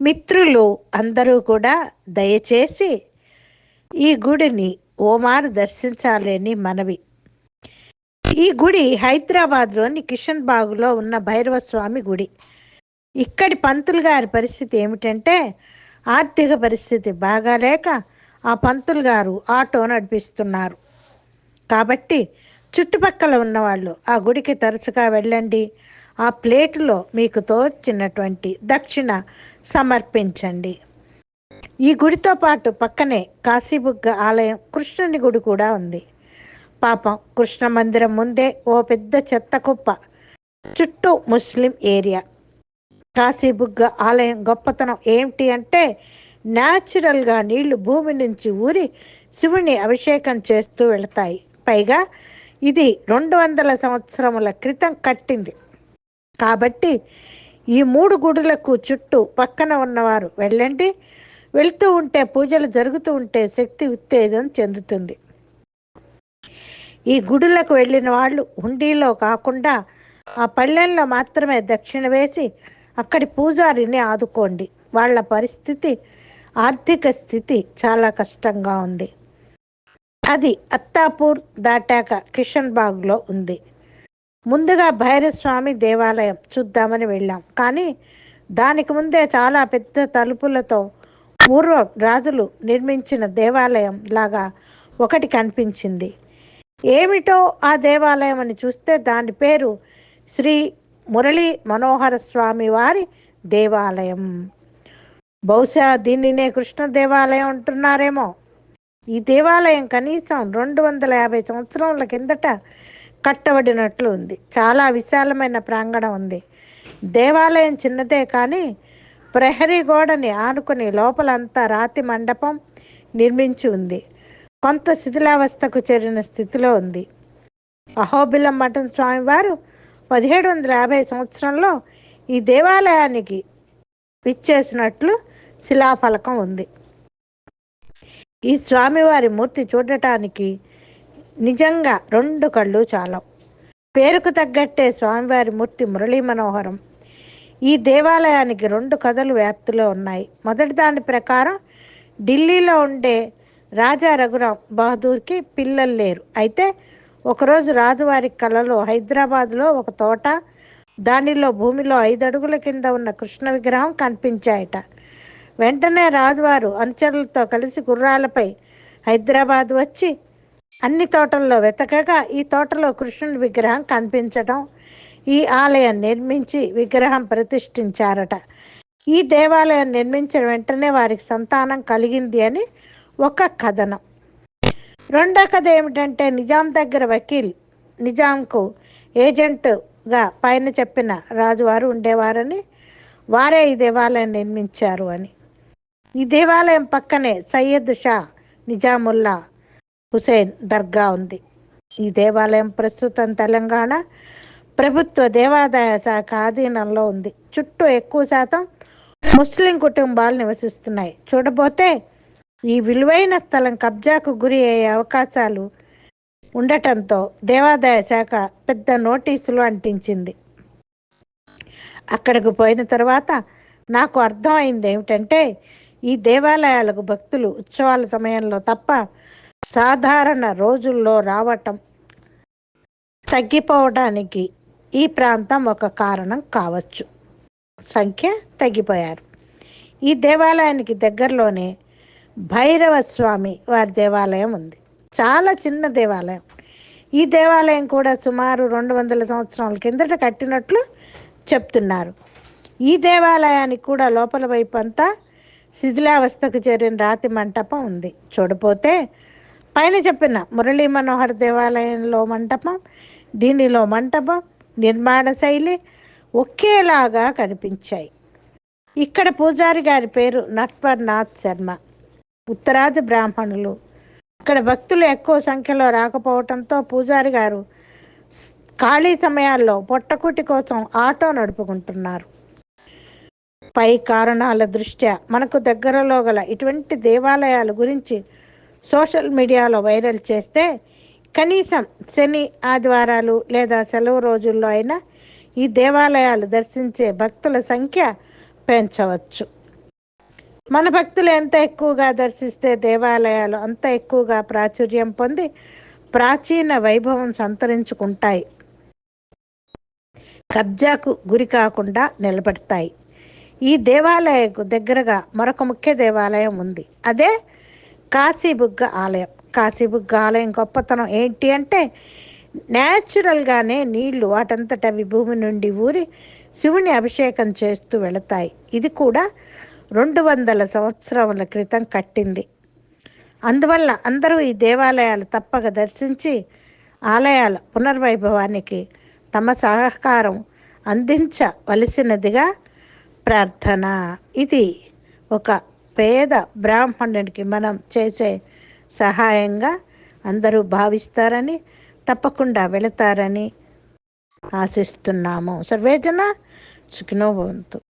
మిత్రులు అందరూ కూడా దయచేసి ఈ గుడిని ఓమారు దర్శించాలని మనవి. ఈ గుడి హైదరాబాద్లోని కిషన్ బాగులో ఉన్న భైరవ స్వామి గుడి. ఇక్కడి పంతులు గారి పరిస్థితి ఏమిటంటే ఆర్థిక పరిస్థితి బాగాలేక ఆ పంతులు గారు ఆటో నడిపిస్తున్నారు. కాబట్టి చుట్టుపక్కల ఉన్నవాళ్ళు ఆ గుడికి తరచుగా వెళ్ళండి ఆ ప్లేటులో మీకు తోచినటువంటి దక్షిణ సమర్పించండి. ఈ గుడితో పాటు పక్కనే కాశీబుగ్గ ఆలయం కృష్ణుని గుడి కూడా ఉంది. పాపం కృష్ణ మందిరం ముందే ఓ పెద్ద చెత్త కుప్ప చుట్టూ ముస్లిం ఏరియా. కాశీబుగ్గ ఆలయం గొప్పతనం ఏమిటి అంటే న్యాచురల్గా నీళ్ళు భూమి నుంచి ఊరి శివుని అభిషేకం చేస్తూ వెళతాయి. పైగా ఇది రెండు వందల సంవత్సరముల క్రితం కట్టింది. కాబట్టి ఈ మూడు గుడులకు చుట్టూ పక్కన ఉన్నవారు వెళ్ళండి. వెళ్తూ ఉంటే పూజలు జరుగుతూ ఉంటే శక్తి ఉత్తేజం చెందుతుంది. ఈ గుడులకు వెళ్ళిన వాళ్ళు హుండీలో కాకుండా ఆ పళ్ళెంలో మాత్రమే దక్షిణ వేసి అక్కడి పూజారిని ఆదుకోండి. వాళ్ళ పరిస్థితి ఆర్థిక స్థితి చాలా కష్టంగా ఉంది. అది అత్తాపూర్ దాటాక కిషన్ బాగ్లో ఉంది. ముందుగా భైరస్వామి దేవాలయం చూద్దామని వెళ్ళాం. కానీ దానికి ముందే చాలా పెద్ద తలుపులతో పూర్వం రాజులు నిర్మించిన దేవాలయం లాగా ఒకటి కనిపించింది. ఏమిటో ఆ దేవాలయం అని చూస్తే దాని పేరు శ్రీ మురళీ మనోహర స్వామి వారి దేవాలయం. బహుశా దీనినే కృష్ణ దేవాలయం అంటున్నారేమో. ఈ దేవాలయం కనీసం రెండు వందల యాభై సంవత్సరాల కిందట కట్టబడినట్లు ఉంది. చాలా విశాలమైన ప్రాంగణం ఉంది. దేవాలయం చిన్నదే కానీ ప్రహరీ గోడని ఆనుకుని లోపలంతా రాతి మండపం నిర్మించి ఉంది. కొంత శిథిలావస్థకు చేరిన స్థితిలో ఉంది. అహోబిలం మఠం స్వామివారు పదిహేడు వందల యాభై సంవత్సరంలో ఈ దేవాలయానికి ఇచ్చేసినట్లు శిలాఫలకం ఉంది. ఈ స్వామివారి మూర్తి చూడటానికి నిజంగా రెండు కళ్ళు చాలవు పేరుకు తగ్గట్టే స్వామివారి మూర్తి మురళీ మనోహరం ఈ దేవాలయానికి రెండు కథలు వ్యాప్తిలో ఉన్నాయి. మొదటి దాని ప్రకారం ఢిల్లీలో ఉండే రాజా రఘురాం బహదూర్కి పిల్లలు లేరు. అయితే ఒకరోజు రాజువారి కలలో హైదరాబాద్లో ఒక తోట దానిలో భూమిలో ఐదు అడుగుల కింద ఉన్న కృష్ణ విగ్రహం కనిపించాయట. వెంటనే రాజువారు అనుచరులతో కలిసి గుర్రాలపై హైదరాబాద్ వచ్చి అన్ని తోటల్లో వెతకగా ఈ తోటలో కృష్ణుడి విగ్రహం కనిపించడం ఈ ఆలయం నిర్మించి విగ్రహం ప్రతిష్ఠించారట. ఈ దేవాలయం నిర్మించిన వెంటనే వారికి సంతానం కలిగింది అని ఒక కథనం. రెండో కథ ఏమిటంటే నిజాం దగ్గర వకీల్ నిజాంకు ఏజెంట్గా పైన చెప్పిన రాజువారు ఉండేవారని వారే ఈ దేవాలయం నిర్మించారు అని. ఈ దేవాలయం పక్కనే సయ్యద్ షా నిజాముల్లా హుసేన్ దర్గా ఉంది. ఈ దేవాలయం ప్రస్తుతం తెలంగాణ ప్రభుత్వ దేవాదాయ శాఖ ఆధీనంలో ఉంది. చుట్టూ ఎక్కువ శాతం ముస్లిం కుటుంబాలు నివసిస్తున్నాయి. చూడబోతే ఈ విలువైన స్థలం కబ్జాకు గురి అయ్యే అవకాశాలు ఉండటంతో దేవాదాయ శాఖ పెద్ద నోటీసులు అంటించింది. అక్కడికి పోయిన తర్వాత నాకు అర్థమైంది ఏమిటంటే ఈ దేవాలయాలకు భక్తులు ఉత్సవాల సమయంలో తప్ప సాధారణ రోజుల్లో రావటం తగ్గిపోవడానికి ఈ ప్రాంతం ఒక కారణం కావచ్చు. సంఖ్య తగ్గిపోయారు. ఈ దేవాలయానికి దగ్గరలోనే భైరవ స్వామి వారి దేవాలయం ఉంది. చాలా చిన్న దేవాలయం. ఈ దేవాలయం కూడా సుమారు రెండు వందల సంవత్సరాల కిందట కట్టినట్లు చెప్తున్నారు. ఈ దేవాలయానికి కూడా లోపల వైపు అంతా శిథిలావస్థకు చేరిన రాతి మంటపం ఉంది. చూడపోతే పైన చెప్పిన మురళీ మనోహర్ దేవాలయంలో మంటపం దీనిలో మంటపం నిర్మాణ శైలి ఒకేలాగా కనిపించాయి. ఇక్కడ పూజారి గారి పేరు నట్వర్నాథ్ శర్మ. ఉత్తరాది బ్రాహ్మణులు. అక్కడ భక్తులు ఎక్కువ సంఖ్యలో రాకపోవడంతో పూజారి గారు ఖాళీ సమయాల్లో పొట్టకుటి కోసం ఆటో నడుపుకుంటున్నారు. పై కారణాల దృష్ట్యా మనకు దగ్గరలో గల ఇటువంటి దేవాలయాల గురించి సోషల్ మీడియాలో వైరల్ చేస్తే కనీసం శని ఆదివారాలు లేదా సెలవు రోజుల్లో అయినా ఈ దేవాలయాలు దర్శించే భక్తుల సంఖ్య పెంచవచ్చు. మన భక్తులు ఎంత ఎక్కువగా దర్శిస్తే దేవాలయాలు అంత ఎక్కువగా ప్రాచుర్యం పొంది ప్రాచీన వైభవం సంతరించుకుంటాయి. కబ్జాకు గురి కాకుండా నిలబడతాయి. ఈ దేవాలయకు దగ్గరగా మరొక ముఖ్య దేవాలయం ఉంది. అదే కాశీబుగ్గ ఆలయం. కాశీబుగ్గ ఆలయం గొప్పతనం ఏంటి అంటే న్యాచురల్గానే నీళ్ళు వాటంతట అవి భూమి నుండి ఊరి శివుని అభిషేకం చేస్తూ వెళతాయి. ఇది కూడా రెండు వందల సంవత్సరముల క్రితం కట్టింది. అందువల్ల అందరూ ఈ దేవాలయాలు తప్పక దర్శించి ఆలయాల పునర్వైభవానికి తమ సహకారం అందించవలసినదిగా ప్రార్థన. ఇది ఒక పేద బ్రాహ్మణుడికి మనం చేసే సహాయంగా అందరూ భావిస్తారని తప్పకుండా వెళతారని ఆశిస్తున్నాము. సర్వేజన సుఖినో భవంతు.